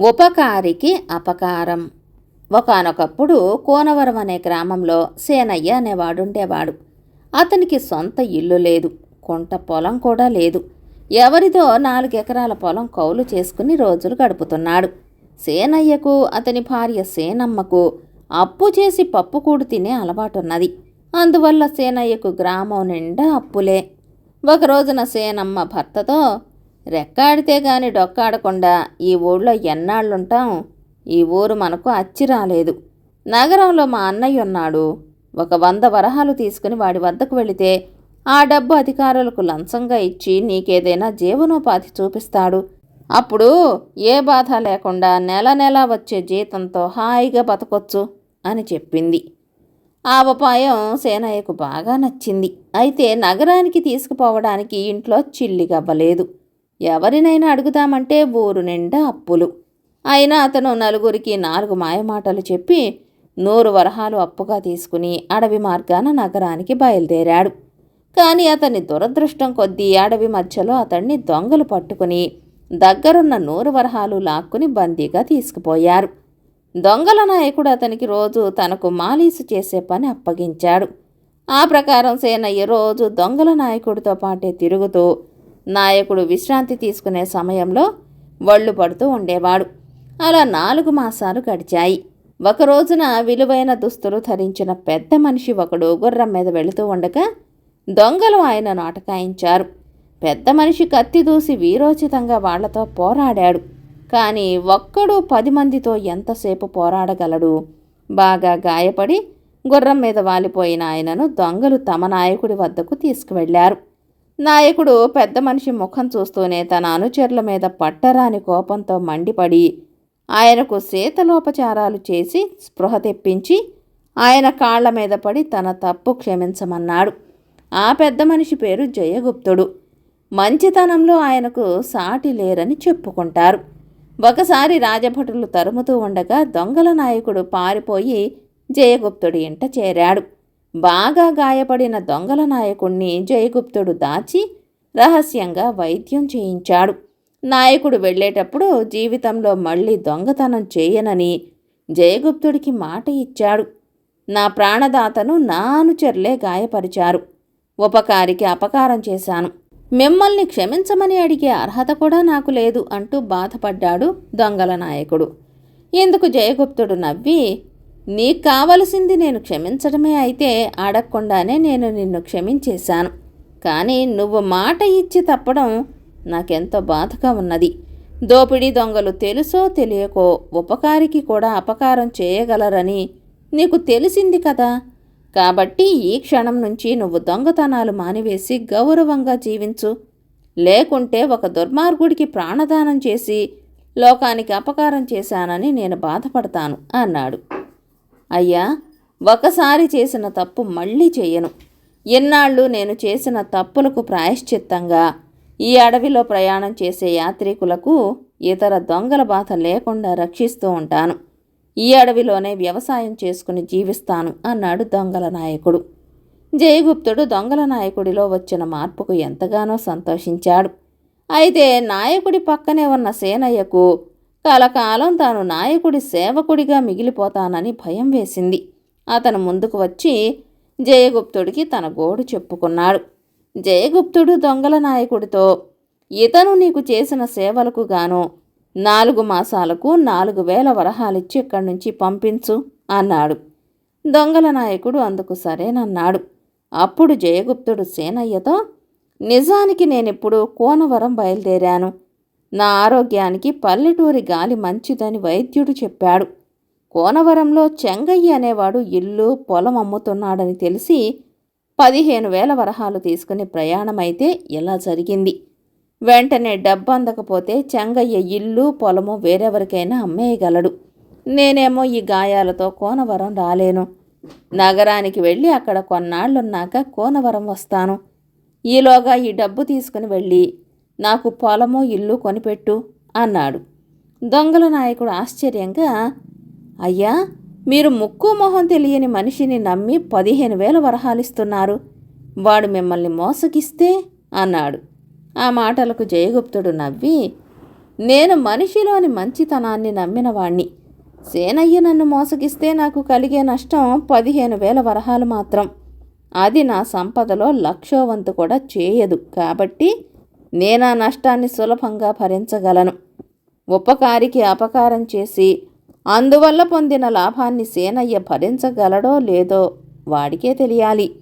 ఉపకారికి అపకారం. ఒకానొకప్పుడు కోనవరం అనే గ్రామంలో సేనయ్య అనేవాడుండేవాడు అతనికి సొంత ఇల్లు లేదు కొంట పొలం కూడా లేదు. ఎవరిదో నాలుగెకరాల పొలం కౌలు చేసుకుని రోజులు గడుపుతున్నాడు. సేనయ్యకు అతని భార్య సేనమ్మకు అప్పు చేసి పప్పుకూడు తినే అలవాటున్నది. అందువల్ల సేనయ్యకు గ్రామం నిండా అప్పులే. ఒక రోజున సేనమ్మ భర్తతో రెక్కాడితే గాని డొక్కాడకుండా ఈ ఊళ్ళో ఎన్నాళ్ళుంటాం? ఈ ఊరు మనకు అచ్చి రాలేదు. నగరంలో మా అన్నయ్య ఉన్నాడు. ఒక వంద వరహాలు తీసుకుని వాడి వద్దకు వెళితే ఆ డబ్బు అధికారులకు లంచంగా ఇచ్చి నీకేదైనా జీవనోపాధి చూపిస్తాడు. అప్పుడు ఏ బాధ లేకుండా నెల నెల వచ్చే జీతంతో హాయిగా బతకొచ్చు అని చెప్పింది. ఆ ఉపాయం సేనయ్యకు బాగా నచ్చింది. అయితే నగరానికి తీసుకుపోవడానికి ఇంట్లో చిల్లిగవ్వలేదు. ఎవరినైనా అడుగుదామంటే బోరు నిండా అప్పులు. అయినా అతను నలుగురికి నాలుగు మాయమాటలు చెప్పి నూరు వరహాలు అప్పుగా తీసుకుని అడవి మార్గాన నగరానికి బయలుదేరాడు. కానీ అతని దురదృష్టం కొద్దీ అడవి మధ్యలో అతన్ని దొంగలు పట్టుకుని దగ్గరున్న నూరు వరహాలు లాక్కుని బందీగా తీసుకుపోయారు. దొంగల నాయకుడు అతనికి రోజు తనకు మాలీసు చేసే పని అప్పగించాడు. ఆ ప్రకారం సేనయ్య రోజు దొంగల నాయకుడితో పాటే తిరుగుతూ నాయకుడు విశ్రాంతి తీసుకునే సమయంలో వళ్ళు పడుతూ ఉండేవాడు. అలా నాలుగు మాసాలు గడిచాయి. ఒక రోజున విలువైన దుస్తులు ధరించిన పెద్ద మనిషి ఒకడు గుర్రం మీద వెళుతూ ఉండగా దొంగలు ఆయనను అటకాయించారు పెద్ద మనిషి కత్తి దూసి వీరోచితంగా వాళ్ళతో పోరాడాడు. కానీ ఒక్కడు పది మందితో ఎంతసేపు పోరాడగలడు? బాగా గాయపడి గుర్రం మీద వాలిపోయిన ఆయనను దొంగలు తమ నాయకుడి వద్దకు తీసుకువెళ్ళారు నాయకుడు పెద్ద మనిషి ముఖం చూస్తూనే తన అనుచరుల మీద పట్టరాని కోపంతో మండిపడి ఆయనకు శీతలోపచారాలు చేసి స్పృహ తెప్పించి ఆయన కాళ్ళ మీద పడి తన తప్పు క్షమించమన్నాడు. ఆ పెద్ద మనిషి పేరు జయగుప్తుడు. మంచితనంలో ఆయనకు సాటి లేరని చెప్పుకుంటారు. ఒకసారి రాజభటులు తరుముతూ ఉండగా దొంగల నాయకుడు పారిపోయి జయగుప్తుడి ఇంట చేరాడు. బాగా గాయపడిన దొంగల నాయకుణ్ణి జయగుప్తుడు దాచి రహస్యంగా వైద్యం చేయించాడు. నాయకుడు వెళ్ళేటప్పుడు జీవితంలో మళ్ళీ దొంగతనం చేయనని జయగుప్తుడికి మాట ఇచ్చాడు. నా ప్రాణదాతను నా అనుచరులే గాయపరిచారు. ఉపకారికి అపకారం చేశాను. మిమ్మల్ని క్షమించమని అడిగే అర్హత కూడా నాకు లేదు అంటూ బాధపడ్డాడు దొంగల నాయకుడు. ఇందుకు జయగుప్తుడు నవ్వి నీకు కావలసింది నేను క్షమించడమే అయితే అడగకుండానే నేను నిన్ను క్షమించేశాను. కానీ నువ్వు మాట ఇచ్చి తప్పడం నాకెంతో బాధగా ఉన్నది. దోపిడీ దొంగలు తెలుసో తెలియకో ఉపకారికి కూడా అపకారం చేయగలరని నీకు తెలిసింది కదా. కాబట్టి ఈ క్షణం నుంచి నువ్వు దొంగతనాలు మానివేసి గౌరవంగా జీవించు. లేకుంటే ఒక దుర్మార్గుడికి ప్రాణదానం చేసి లోకానికి అపకారం చేశానని నేను బాధపడతాను అన్నాడు. అయ్యా ఒకసారి చేసిన తప్పు మళ్ళీ చేయను. ఎన్నాళ్ళు నేను చేసిన తప్పులకు ప్రాయశ్చిత్తంగా ఈ అడవిలో ప్రయాణం చేసే యాత్రికులకు ఇతర దొంగల బాధ లేకుండా రక్షిస్తూ ఉంటాను. ఈ అడవిలోనే వ్యవసాయం చేసుకుని జీవిస్తాను అన్నాడు దొంగల నాయకుడు. జయగుప్తుడు దొంగల నాయకుడిలో వచ్చిన మార్పుకు ఎంతగానో సంతోషించాడు. అయితే నాయకుడి పక్కనే ఉన్న సేనయ్యకు కలకాలం తాను నాయకుడి సేవకుడిగా మిగిలిపోతానని భయం వేసింది. అతను ముందుకు వచ్చి జయగుప్తుడికి తన గోడు చెప్పుకున్నాడు. జయగుప్తుడు దొంగల నాయకుడితో ఇతను నీకు చేసిన సేవలకు గాను నాలుగు మాసాలకు నాలుగు వేల వరహాలిచ్చి ఇక్కడి నుంచి పంపించు అన్నాడు. దొంగల నాయకుడు అందుకు సరేనన్నాడు. అప్పుడు జయగుప్తుడు సేనయ్యతో నిజానికి నేనిప్పుడు కోనవరం బయలుదేరాను. నా ఆరోగ్యానికి పల్లెటూరి గాలి మంచిదని వైద్యుడు చెప్పాడు. కోనవరంలో చెంగయ్య అనేవాడు ఇల్లు పొలం అమ్ముతున్నాడని తెలిసి పదిహేను వేల వరహాలు తీసుకుని ప్రయాణమైతే ఇలా జరిగింది. వెంటనే డబ్బు అందకపోతే చెంగయ్య ఇల్లు పొలము వేరెవరికైనా అమ్మేయగలడు. నేనేమో ఈ గాయాలతో కోనవరం రాలేను. నగరానికి వెళ్ళి అక్కడ కొన్నాళ్ళున్నాక కోనవరం వస్తాను. ఈలోగా ఈ డబ్బు తీసుకుని వెళ్ళి నాకు పొలము ఇల్లు కొనిపెట్టు అన్నాడు. దొంగల నాయకుడు ఆశ్చర్యంగా అయ్యా మీరు ముక్కు మొహం తెలియని మనిషిని నమ్మి పదిహేను వేల వరహాలిస్తున్నారు వాడు మిమ్మల్ని మోసగిస్తే అన్నాడు. ఆ మాటలకు జయగుప్తుడు నవ్వి నేను మనిషిలోని మంచితనాన్ని నమ్మినవాణ్ణి సేనయ్య నన్ను మోసగిస్తే నాకు కలిగే నష్టం పదిహేను వేల వరహాలు మాత్రం. అది నా సంపదలో లక్షోవంతు కూడా చేయదు. కాబట్టి నేను నష్టాన్ని సులభంగా భరించగలను. ఉపకారికి అపకారం చేసి అందువల్ల పొందిన లాభాన్ని సేనయ్య భరించగలడో లేదో వాడికే తెలియాలి.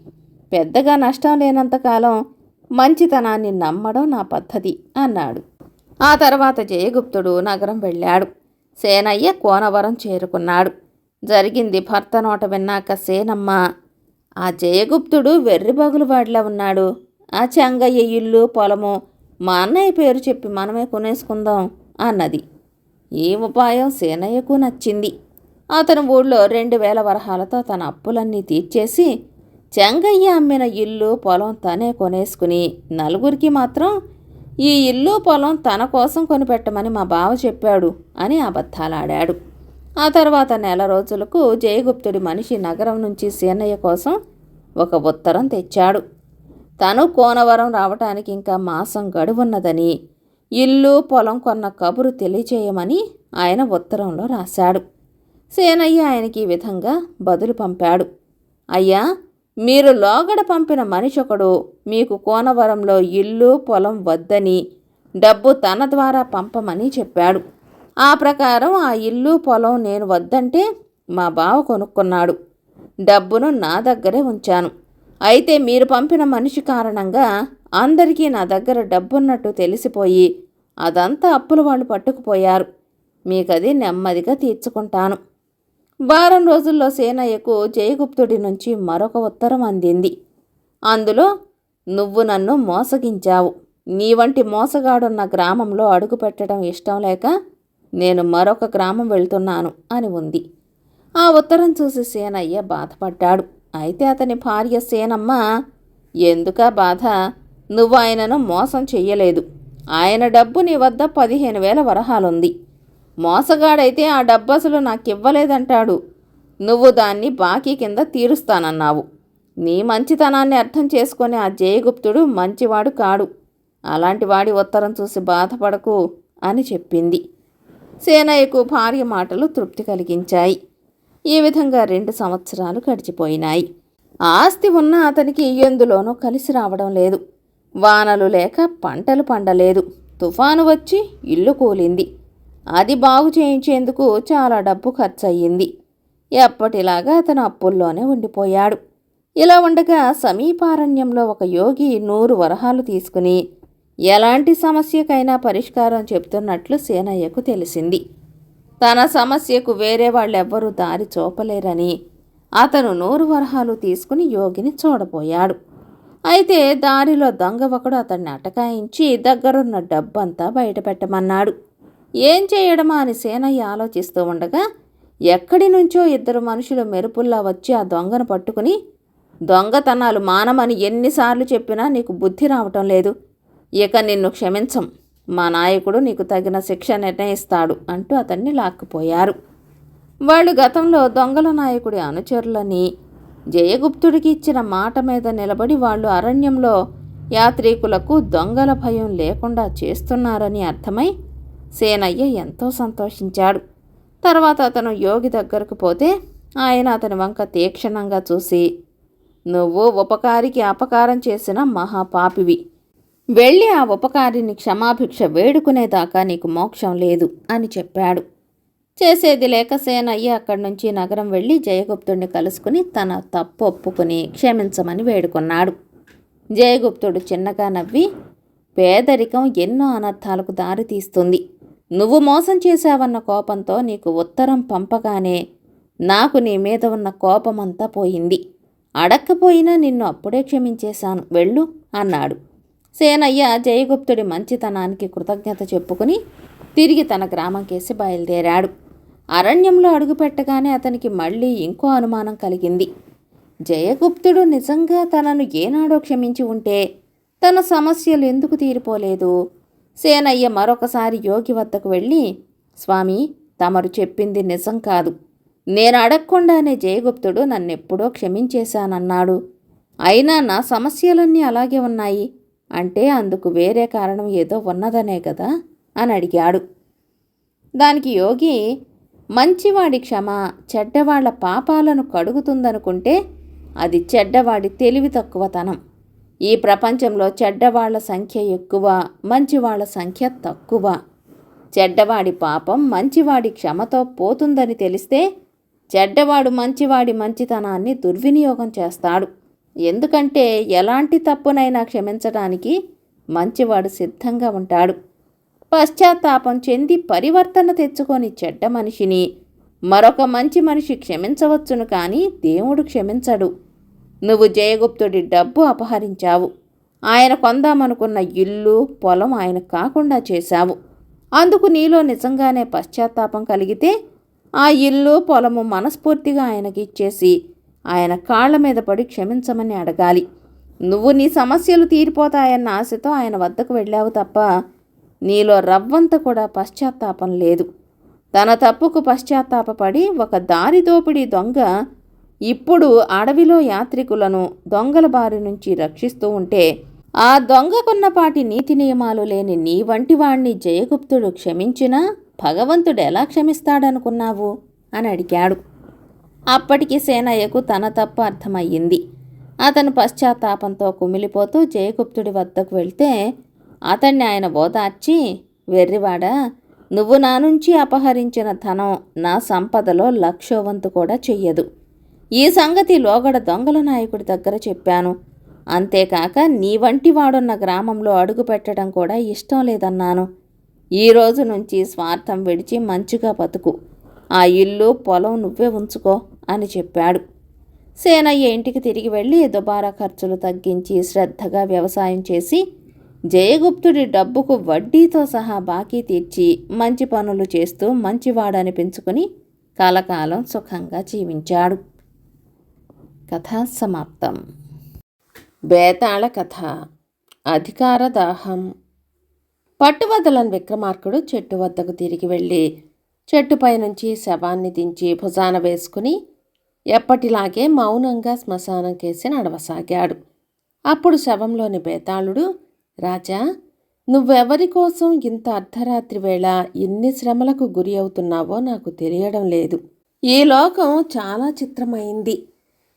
పెద్దగా నష్టం లేనంతకాలం మంచితనాన్ని నమ్మడం నా పద్ధతి అన్నాడు. ఆ తర్వాత జయగుప్తుడు నగరం వెళ్ళాడు. సేనయ్య కోనవరం చేరుకున్నాడు. జరిగింది భర్త నోట విన్నాక సేనమ్మ ఆ జయగుప్తుడు వెర్రిబగులువాడిలా ఉన్నాడు. ఆ చెంగయ్య ఇల్లు పొలము మా అన్నయ్య పేరు చెప్పి మనమే కొనేసుకుందాం అన్నది. ఈ ఉపాయం సేనయ్యకు నచ్చింది. అతను ఊళ్ళో రెండు వేల వరహాలతో తన అప్పులన్నీ తీర్చేసి చెంగయ్య అమ్మిన ఇల్లు పొలం తనే కొనేసుకుని నలుగురికి మాత్రం ఈ ఇల్లు పొలం తన కోసం కొనిపెట్టమని మా బావ చెప్పాడు అని అబద్ధాలాడాడు. ఆ తర్వాత నెల రోజులకు జయగుప్తుడి మనిషి నగరం నుంచి సీనయ్య కోసం ఒక ఉత్తరం తెచ్చాడు. తను కోనవరం రావటానికి ఇంకా మాసం గడువున్నదని ఇల్లు పొలం కొన్న కబురు తెలియచేయమని ఆయన ఉత్తరంలో రాశాడు. సేనయ్య ఆయనకి ఈ విధంగా బదులు పంపాడు. అయ్యా మీరు లోగడ పంపిన మనిషొకడు మీకు కోనవరంలో ఇల్లు పొలం వద్దని డబ్బు తన ద్వారా పంపమని చెప్పాడు. ఆ ప్రకారం ఆ ఇల్లు పొలం నేను వద్దంటే మా బావ కొనుక్కున్నాడు. డబ్బును నా దగ్గరే ఉంచాను. అయితే మీరు పంపిన మనిషి కారణంగా అందరికీ నా దగ్గర డబ్బున్నట్టు తెలిసిపోయి అదంతా అప్పుల వాళ్ళు పట్టుకుపోయారు. మీకది నెమ్మదిగా తీర్చుకుంటాను. వారం రోజుల్లో సేనయ్యకు జయగుప్తుడి నుంచి మరొక ఉత్తరం అందింది. అందులో నువ్వు నన్ను మోసగించావు. నీ వంటి మోసగాడున్న గ్రామంలో అడుగు పెట్టడం ఇష్టం లేక నేను మరొక గ్రామం వెళ్తున్నాను అని ఉంది. ఆ ఉత్తరం చూసి సేనయ్య బాధపడ్డాడు. అయితే అతని భార్య సేనమ్మ ఎందుకా బాధ? నువ్వు ఆయనను మోసం చెయ్యలేదు. ఆయన డబ్బు నీ వద్ద పదిహేను వేల వరహాలుంది. మోసగాడైతే ఆ డబ్బు అసలు నాకివ్వలేదంటాడు. నువ్వు దాన్ని బాకీ కింద తీరుస్తానన్నావు. నీ మంచితనాన్ని అర్థం చేసుకుని ఆ జయగుప్తుడు మంచివాడు కాడు. అలాంటి వాడి ఉత్తరం చూసి బాధపడకు అని చెప్పింది. సేనయ్యకు భార్య మాటలు తృప్తి కలిగించాయి. ఈ విధంగా రెండు సంవత్సరాలు గడిచిపోయినాయి. ఆస్తి ఉన్న అతనికి ఎందులోనూ కలిసి రావడం లేదు. వానలు లేక పంటలు పండలేదు. తుఫాను వచ్చి ఇల్లు కూలింది. అది బాగు చేయించేందుకు చాలా డబ్బు ఖర్చయింది ఎప్పటిలాగా అతను అప్పుల్లోనే ఉండిపోయాడు. ఇలా ఉండగా సమీపారణ్యంలో ఒక యోగి నూరు వరహాలు తీసుకుని ఎలాంటి సమస్యకైనా పరిష్కారం చెప్తున్నట్లు సేనయ్యకు తెలిసింది. తన సమస్యకు వేరే వాళ్ళెవ్వరూ దారి చూపలేరని అతను నూరు వరహాలు తీసుకుని యోగిని చూడబోయాడు. అయితే దారిలో దొంగ ఒకడు అతన్ని అటకాయించి దగ్గరున్న డబ్బంతా బయటపెట్టమన్నాడు. ఏం చేయడమా అని సేనయ్య ఆలోచిస్తూ ఉండగా ఎక్కడి నుంచో ఇద్దరు మనుషులు మెరుపుల్లా వచ్చి ఆ దొంగను పట్టుకుని దొంగతనాలు మానమని ఎన్నిసార్లు చెప్పినా నీకు బుద్ధి రావటం లేదు. ఇక నిన్ను క్షమించం. మా నాయకుడు నీకు తగిన శిక్ష నిర్ణయిస్తాడు అంటూ అతన్ని లాక్కుపోయారు. వాళ్ళు గతంలో దొంగల నాయకుడి అనుచరులని జయగుప్తుడికి ఇచ్చిన మాట మీద నిలబడి వాళ్ళు అరణ్యంలో యాత్రికులకు దొంగల భయం లేకుండా చేస్తున్నారని అర్థమై సేనయ్య ఎంతో సంతోషించాడు. తర్వాత అతను యోగి దగ్గరకు పోతే ఆయన అతని వంక తీక్షణంగా చూసి నువ్వు ఉపకారికి అపకారం చేసిన మహాపాపివి. వెళ్ళి ఆ ఉపకారిని క్షమాభిక్ష వేడుకునేదాకా నీకు మోక్షం లేదు అని చెప్పాడు. చేసేది లేక సేనయ్య అక్కడి నుంచి నగరం వెళ్ళి జయగుప్తుడిని కలుసుకుని తన తప్పు ఒప్పుకుని క్షమించమని వేడుకున్నాడు. జయగుప్తుడు చిన్నగా నవ్వి పేదరికం ఎన్నో అనర్థాలకు దారితీస్తుంది నువ్వు మోసం చేశావన్న కోపంతో నీకు ఉత్తరం పంపగానే నాకు నీ మీద ఉన్న కోపమంతా పోయింది. అడక్కపోయినా నిన్ను అప్పుడే క్షమించేశాను. వెళ్ళు అన్నాడు. సేనయ్య జయగుప్తుడి మంచితనానికి కృతజ్ఞత చెప్పుకుని తిరిగి తన గ్రామం కేసి బయలుదేరాడు. అరణ్యంలో అడుగుపెట్టగానే అతనికి మళ్ళీ ఇంకో అనుమానం కలిగింది. జయగుప్తుడు నిజంగా తనను ఏనాడో క్షమించి ఉంటే తన సమస్యలు ఎందుకు తీరిపోలేదు? సేనయ్య మరొకసారి యోగి వద్దకు వెళ్ళి స్వామి తమరు చెప్పింది నిజం కాదు. నేను అడగకుండానే జయగుప్తుడు నన్నెప్పుడో క్షమించేశానన్నాడు. అయినా నా సమస్యలన్నీ అలాగే ఉన్నాయి. అంటే అందుకు వేరే కారణం ఏదో ఉన్నదనే కదా అని అడిగాడు. దానికి యోగి మంచివాడి క్షమ చెడ్డవాళ్ళ పాపాలను కడుగుతుందనుకుంటే అది చెడ్డవాడి తెలివి తక్కువతనం. ఈ ప్రపంచంలో చెడ్డవాళ్ళ సంఖ్య ఎక్కువ మంచివాళ్ళ సంఖ్య తక్కువ. చెడ్డవాడి పాపం మంచివాడి క్షమతో పోతుందని తెలిస్తే చెడ్డవాడు మంచివాడి మంచితనాన్ని దుర్వినియోగం చేస్తాడు. ఎందుకంటే ఎలాంటి తప్పునైనా క్షమించడానికి మంచివాడు సిద్ధంగా ఉంటాడు. పశ్చాత్తాపం చెంది పరివర్తన తెచ్చుకొని చెడ్డ మనిషిని మరొక మంచి మనిషి క్షమించవచ్చును కానీ దేవుడు క్షమించడు. నువ్వు జయగుప్తుడి డబ్బు అపహరించావు. ఆయన కొందామనుకున్న ఇల్లు పొలం ఆయన కాకుండా చేశావు. అందుకు నీలో నిజంగానే పశ్చాత్తాపం కలిగితే ఆ ఇల్లు పొలము మనస్ఫూర్తిగా ఆయనకి ఇచ్చేసి ఆయన కాళ్ళ మీద పడి క్షమించమని అడగాలి. నువ్వు నీ సమస్యలు తీరిపోతాయన్న ఆశతో ఆయన వద్దకు వెళ్ళావు తప్ప నీలో రవ్వంత కూడా పశ్చాత్తాపం లేదు. తన తప్పుకు పశ్చాత్తాపడి ఒక దారి దోపిడీ దొంగ ఇప్పుడు అడవిలో యాత్రికులను దొంగల బారి నుంచి రక్షిస్తూ ఉంటే ఆ దొంగకున్నపాటి నీతి నియమాలు లేని నీ వంటి వాణ్ణి జయగుప్తుడు క్షమించినా భగవంతుడు ఎలా క్షమిస్తాడనుకున్నావు? అని అడిగాడు. అప్పటికి సేనయ్యకు తన తప్పు అర్థమయ్యింది. అతను పశ్చాత్తాపంతో కుమిలిపోతూ జయగుప్తుడి వద్దకు వెళ్తే అతన్ని ఆయన ఓదార్చి వెర్రివాడా నువ్వు నా నుంచి అపహరించిన ధనం నా సంపదలో లక్షోవంతు కూడా చెయ్యదు. ఈ సంగతి లోగడ దొంగల నాయకుడి దగ్గర చెప్పాను. అంతేకాక నీ వంటి వాడున్న గ్రామంలో అడుగు పెట్టడం కూడా ఇష్టం లేదన్నాను. ఈ రోజు నుంచి స్వార్థం విడిచి మంచిగా బతుకు. ఆ ఇల్లు పొలం నువ్వే ఉంచుకో. అని చెప్పాడు. సేనయ్య ఇంటికి తిరిగి వెళ్ళి దుబారా ఖర్చులు తగ్గించి శ్రద్ధగా వ్యవసాయం చేసి జయగుప్తుడి డబ్బుకు వడ్డీతో సహా బాకీ తీర్చి మంచి పనులు చేస్తూ మంచివాడనిపించుకుని కలకాలం సుఖంగా జీవించాడు. కథ సమాప్తం. బేతాళ కథ. అధికార దాహం. పట్టువదలని విక్రమార్కుడు చెట్టు వద్దకు తిరిగి వెళ్ళి చెట్టుపై నుంచి శవాన్ని దించి భుజాన వేసుకుని ఎప్పటిలాగే మౌనంగా శ్మశానం కేసి నడవసాగాడు. అప్పుడు శవంలోని బేతాళుడు రాజా నువ్వెవరి కోసం ఇంత అర్ధరాత్రి వేళ ఎన్ని శ్రమలకు గురి అవుతున్నావో నాకు తెలియడం లేదు. ఈ లోకం చాలా చిత్రమైంది.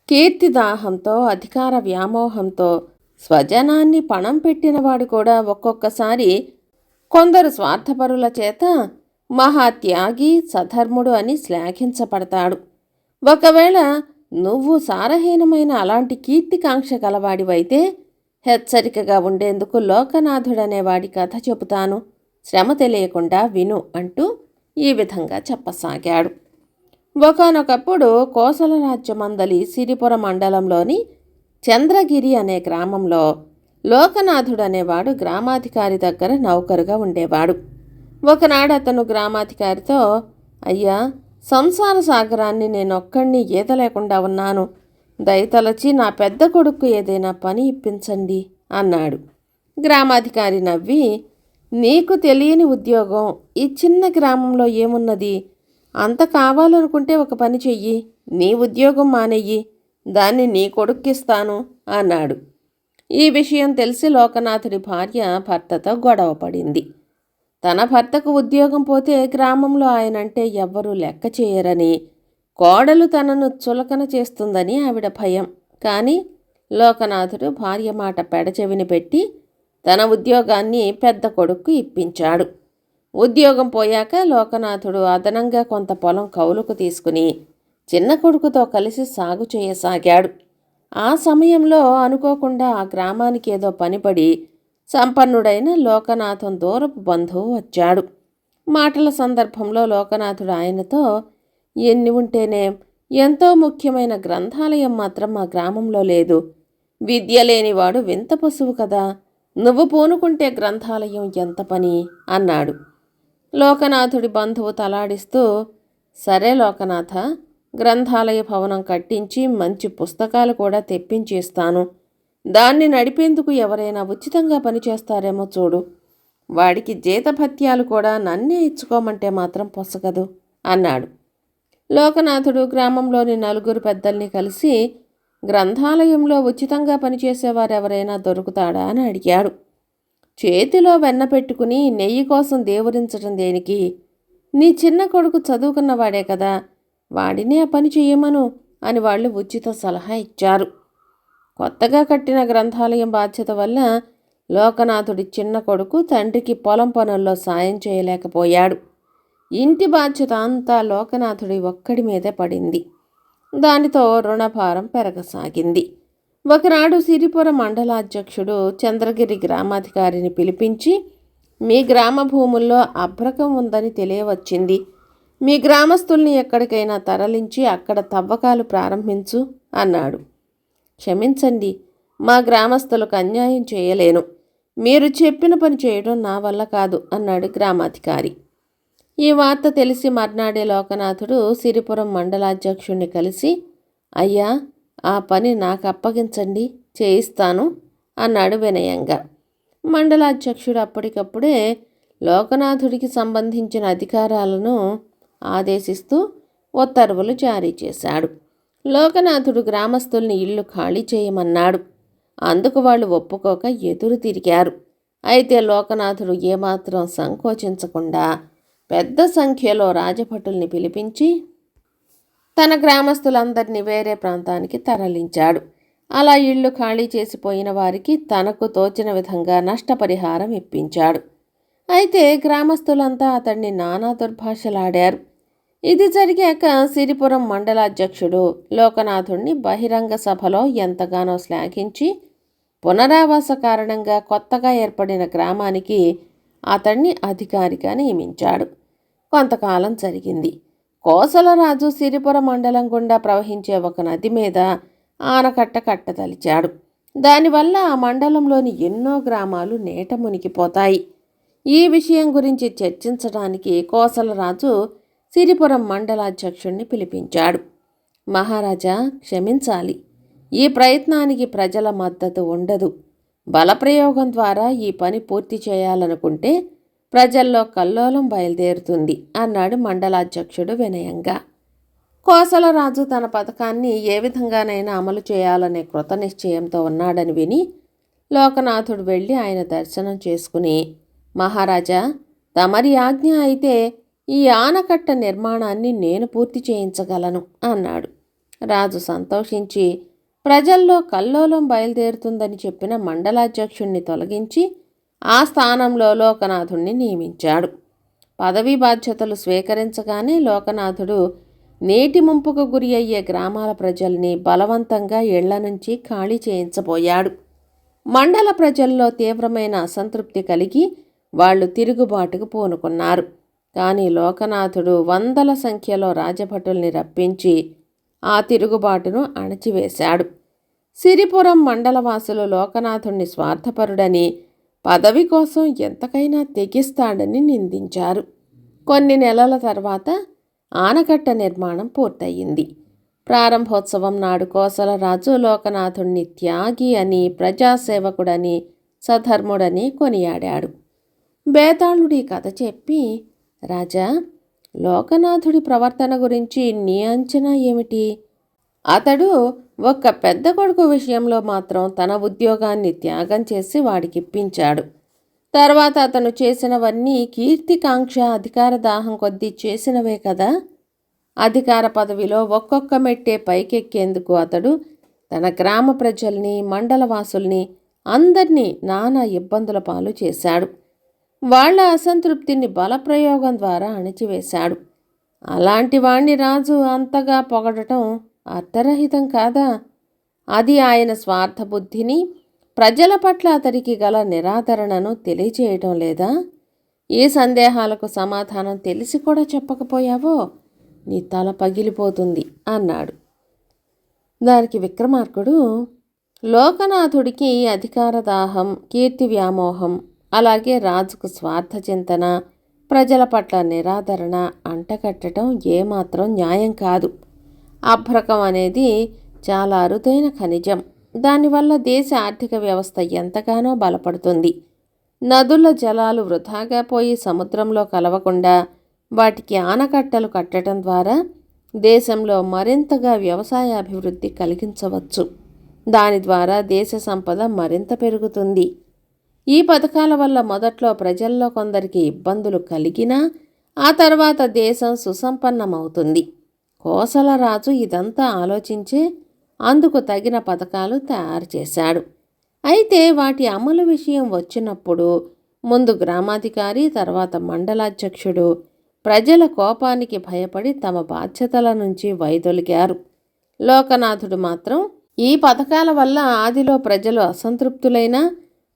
కీర్తి దాహంతో అధికార వ్యామోహంతో స్వజనాన్ని పణం పెట్టినవాడు కూడా ఒక్కొక్కసారి కొందరు స్వార్థపరుల చేత మహాత్యాగి సధర్ముడు అని శ్లాఘించబడతాడు. ఒకవేళ నువ్వు సారహీనమైన అలాంటి కీర్తికాంక్ష గలవాడివైతే హెచ్చరికగా ఉండేందుకు లోకనాథుడనేవాడి కథ చెబుతాను. శ్రమ తెలియకుండా విను అంటూ ఈ విధంగా చెప్పసాగాడు. ఒకనొకప్పుడు కోసల రాజ్యమందలి సిరిపుర మండలంలోని చంద్రగిరి అనే గ్రామంలో లోకనాథుడనేవాడు గ్రామాధికారి దగ్గర నౌకరుగా ఉండేవాడు. ఒకనాడు అతను గ్రామాధికారితో అయ్యా సంసార సాగరాన్ని నేనొక్కడిని ఈత లేకుండా ఉన్నాను. దయతలచి నా పెద్ద కొడుకు ఏదైనా పని ఇప్పించండి అన్నాడు. గ్రామాధికారి నవ్వి నీకు తెలియని ఉద్యోగం ఈ చిన్న గ్రామంలో ఏమున్నది? అంత కావాలనుకుంటే ఒక పని చెయ్యి నీ ఉద్యోగం మానెయ్యి దాన్ని నీ కొడుక్కిస్తాను అన్నాడు. ఈ విషయం తెలిసి లోకనాథుడి భార్య భర్తతో గొడవ పడింది. తన భర్తకు ఉద్యోగం పోతే గ్రామంలో ఆయనంటే ఎవ్వరూ లెక్క చేయరని కోడలు తనను చులకన చేస్తుందని ఆవిడ భయం. కానీ లోకనాథుడు భార్య మాట పెడచెవిని పెట్టి తన ఉద్యోగాన్ని పెద్ద కొడుకు ఇప్పించాడు. ఉద్యోగం పోయాక లోకనాథుడు అదనంగా కొంత పొలం కౌలుకు తీసుకుని చిన్న కొడుకుతో కలిసి సాగు చేయసాగాడు. ఆ సమయంలో అనుకోకుండా ఆ గ్రామానికి ఏదో పనిపడి సంపన్నుడైన లోకనాథం దూరపు బంధువు వచ్చాడు. మాటల సందర్భంలో లోకనాథుడు ఆయనతో ఎన్ని ఉంటేనే ఎంతో ముఖ్యమైన గ్రంథాలయం మాత్రం మా గ్రామంలో లేదు. విద్య లేనివాడు వింత పశువు కదా. నువ్వు పూనుకుంటే గ్రంథాలయం ఎంత పని అన్నాడు. లోకనాథుడి బంధువు తలాడిస్తూ సరే లోకనాథ గ్రంథాలయ భవనం కట్టించి మంచి పుస్తకాలు కూడా తెప్పించి ఇస్తాను దాన్ని నడిపేందుకు ఎవరైనా ఉచితంగా పనిచేస్తారేమో చూడు. వాడికి జీతభత్యాలు కూడా నన్నే ఇచ్చుకోమంటే మాత్రం పొసగదు అన్నాడు. లోకనాథుడు గ్రామంలోని నలుగురు పెద్దల్ని కలిసి గ్రంథాలయంలో ఉచితంగా పనిచేసేవారెవరైనా దొరుకుతాడా అని అడిగాడు. చేతిలో వెన్న పెట్టుకుని నెయ్యి కోసం దేవురించడం దేనికి? నీ చిన్న కొడుకు చదువుకున్నవాడే కదా వాడినే ఆ పని చెయ్యమను అని వాళ్ళు ఉచిత సలహా ఇచ్చారు. కొత్తగా కట్టిన గ్రంథాలయం బాధ్యత వల్ల లోకనాథుడి చిన్న కొడుకు తండ్రికి పొలం పనుల్లో సాయం చేయలేకపోయాడు. ఇంటి బాధ్యత అంతా లోకనాథుడి ఒక్కడి మీదే పడింది. దానితో రుణభారం పెరగసాగింది. ఒకనాడు సిరిపుర మండలాధ్యక్షుడు చంద్రగిరి గ్రామాధికారిని పిలిపించి మీ గ్రామ భూముల్లో అభ్రకం ఉందని తెలియవచ్చింది. మీ గ్రామస్తుల్ని ఎక్కడికైనా తరలించి అక్కడ తవ్వకాలు ప్రారంభించు అన్నాడు. క్షమించండి. మా గ్రామస్తులకు అన్యాయం చేయలేను. మీరు చెప్పిన పని చేయడం నా వల్ల కాదు అన్నాడు గ్రామాధికారి. ఈ వార్త తెలిసి మర్నాడే లోకనాథుడు సిరిపురం మండలాధ్యక్షుణ్ణి కలిసి అయ్యా ఆ పని నాకు అప్పగించండి చేయిస్తాను అన్నాడు వినయంగా. మండలాధ్యక్షుడు అప్పటికప్పుడే లోకనాథుడికి సంబంధించిన అధికారాలను ఆదేశిస్తూ ఉత్తర్వులు జారీ చేశాడు. లోకనాథుడు గ్రామస్తుల్ని ఇల్లు ఖాళీ చేయమన్నాడు. అందుకు వాళ్ళు ఒప్పుకోక ఎదురు తిరిగారు. అయితే లోకనాథుడు ఏమాత్రం సంకోచించకుండా పెద్ద సంఖ్యలో రాజభటుల్ని పిలిపించి తన గ్రామస్తులందరినీ వేరే ప్రాంతానికి తరలించాడు. అలా ఇళ్ళు ఖాళీ చేసిపోయిన వారికి తనకు తోచిన విధంగా నష్టపరిహారం ఇప్పించాడు. అయితే గ్రామస్తులంతా అతన్ని నానా దుర్భాషలాడారు. ఇది జరిగాక సిరిపురం మండలాధ్యక్షుడు లోకనాథుణ్ణి బహిరంగ సభలో ఎంతగానో శ్లాఘించి పునరావాస కారణంగా కొత్తగా ఏర్పడిన గ్రామానికి అతన్ని అధికారిగా నియమించాడు. కొంతకాలం జరిగింది. కోసలరాజు సిరిపుర మండలం గుండా ప్రవహించే ఒక నది మీద ఆనకట్ట కట్టదలిచాడు. దానివల్ల ఆ మండలంలోని ఎన్నో గ్రామాలు నేట మునిగిపోతాయి. ఈ విషయం గురించి చర్చించడానికి కోసలరాజు సిరిపురం మండలాధ్యక్షుణ్ణి పిలిపించాడు. మహారాజా క్షమించాలి. ఈ ప్రయత్నానికి ప్రజల మద్దతు ఉండదు. బలప్రయోగం ద్వారా ఈ పని పూర్తి చేయాలనుకుంటే ప్రజల్లో కల్లోలం బయలుదేరుతుంది అన్నాడు మండలాధ్యక్షుడు వినయంగా. కోసలరాజు తన పథకాన్ని ఏ విధంగానైనా అమలు చేయాలనే కృత నిశ్చయంతో ఉన్నాడని విని లోకనాథుడు వెళ్ళి ఆయన దర్శనం చేసుకుని మహారాజా తమరి ఆజ్ఞ అయితే ఈ ఆనకట్ట నిర్మాణాన్ని నేను పూర్తి చేయించగలను అన్నాడు. రాజు సంతోషించి ప్రజల్లో కల్లోలం బయలుదేరుతుందని చెప్పిన మండలాధ్యక్షుణ్ణి తొలగించి ఆ స్థానంలో లోకనాథుణ్ణి నియమించాడు. పదవీ బాధ్యతలు స్వీకరించగానే లోకనాథుడు నేటి ముంపుకు గురి అయ్యే గ్రామాల ప్రజల్ని బలవంతంగా ఇళ్ళ నుంచి ఖాళీ చేయించబోయాడు. మండల ప్రజల్లో తీవ్రమైన అసంతృప్తి కలిగి వాళ్ళు తిరుగుబాటుకు పూనుకున్నారు. కానీ లోకనాథుడు వందల సంఖ్యలో రాజభటుల్ని రప్పించి ఆ తిరుగుబాటును అణచివేశాడు. సిరిపురం మండలవాసులు లోకనాథుణ్ణి స్వార్థపరుడని పదవి కోసం ఎంతకైనా తెగిస్తాడని నిందించారు. కొన్ని నెలల తర్వాత ఆనకట్ట నిర్మాణం పూర్తయింది. ప్రారంభోత్సవం నాడు కోసలరాజు లోకనాథుణ్ణి త్యాగి అని ప్రజాసేవకుడని సధర్ముడని కొనియాడాడు. బేతాళుడి కథ చెప్పి రాజా లోకనాథుడి ప్రవర్తన గురించి నీ అంచనా ఏమిటి? అతడు ఒక్క పెద్ద కొడుకు విషయంలో మాత్రం తన ఉద్యోగాన్ని త్యాగం చేసి వాడికిప్పించాడు. తర్వాత అతను చేసినవన్నీ కీర్తికాంక్ష అధికార దాహం కొద్దీ చేసినవే కదా? అధికార పదవిలో ఒక్కొక్క మెట్టే పైకెక్కేందుకు అతడు తన గ్రామ ప్రజల్ని మండలవాసుల్ని అందరినీ నానా ఇబ్బందుల పాలు చేశాడు. వాళ్ళ అసంతృప్తిని బలప్రయోగం ద్వారా అణిచివేశాడు. అలాంటి వాణ్ణి రాజు అంతగా పొగడటం అర్థరహితం కాదా? అది ఆయన స్వార్థ బుద్ధిని ప్రజల పట్ల అతడికి గల నిరాదరణను తెలియచేయటం లేదా? ఈ సందేహాలకు సమాధానం తెలిసి కూడా చెప్పకపోయావో? నీ తల పగిలిపోతుంది అన్నాడు. దానికి విక్రమార్కుడు లోకనాథుడికి అధికార దాహం కీర్తి వ్యామోహం అలాగే రాజుకు స్వార్థ చింతన ప్రజల పట్ల నిరాదరణ అంటకట్టడం ఏమాత్రం న్యాయం కాదు. అభ్రకం అనేది చాలా అరుదైన ఖనిజం. దానివల్ల దేశ ఆర్థిక వ్యవస్థ ఎంతగానో బలపడుతుంది. నదుల జలాలు వృధాగా పోయి సముద్రంలో కలవకుండా వాటికి ఆనకట్టలు కట్టడం ద్వారా దేశంలో మరింతగా వ్యవసాయ అభివృద్ధి కలిగించవచ్చు. దాని ద్వారా దేశ సంపద మరింత పెరుగుతుంది. ఈ పథకాల వల్ల మొదట్లో ప్రజల్లో కొందరికి ఇబ్బందులు కలిగినా ఆ తర్వాత దేశం సుసంపన్నమవుతుంది. కోసల రాజు ఇదంతా ఆలోచించే అందుకు తగిన పథకాలు తయారు చేశాడు. అయితే వాటి అమలు విషయం వచ్చినప్పుడు ముందు గ్రామాధికారి తర్వాత మండలాధ్యక్షుడు ప్రజల కోపానికి భయపడి తమ బాధ్యతల నుంచి వైదొలిగారు. లోకనాథుడు మాత్రం ఈ పథకాల వల్ల ఆదిలో ప్రజలు అసంతృప్తులైనా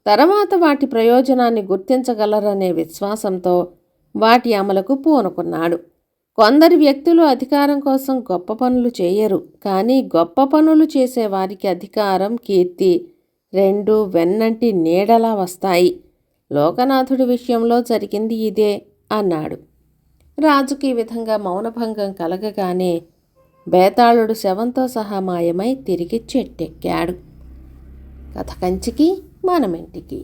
తర్వాత వాటి ప్రయోజనాన్ని గుర్తించగలరనే విశ్వాసంతో వాటి అమలకు పూనుకున్నాడు. కొందరు వ్యక్తులు అధికారం కోసం గొప్ప పనులు చేయరు కానీ గొప్ప పనులు చేసే వారికి అధికారం కీర్తి రెండు వెన్నంటి నీడలా వస్తాయి. లోకనాథుడి విషయంలో జరిగింది ఇదే అన్నాడు. రాజుకి ఈ విధంగా మౌనభంగం కలగగానే బేతాళుడు శవంతో సహా మాయమై తిరిగి చెట్టెక్కాడు. కథ కంచికి మనమింటికి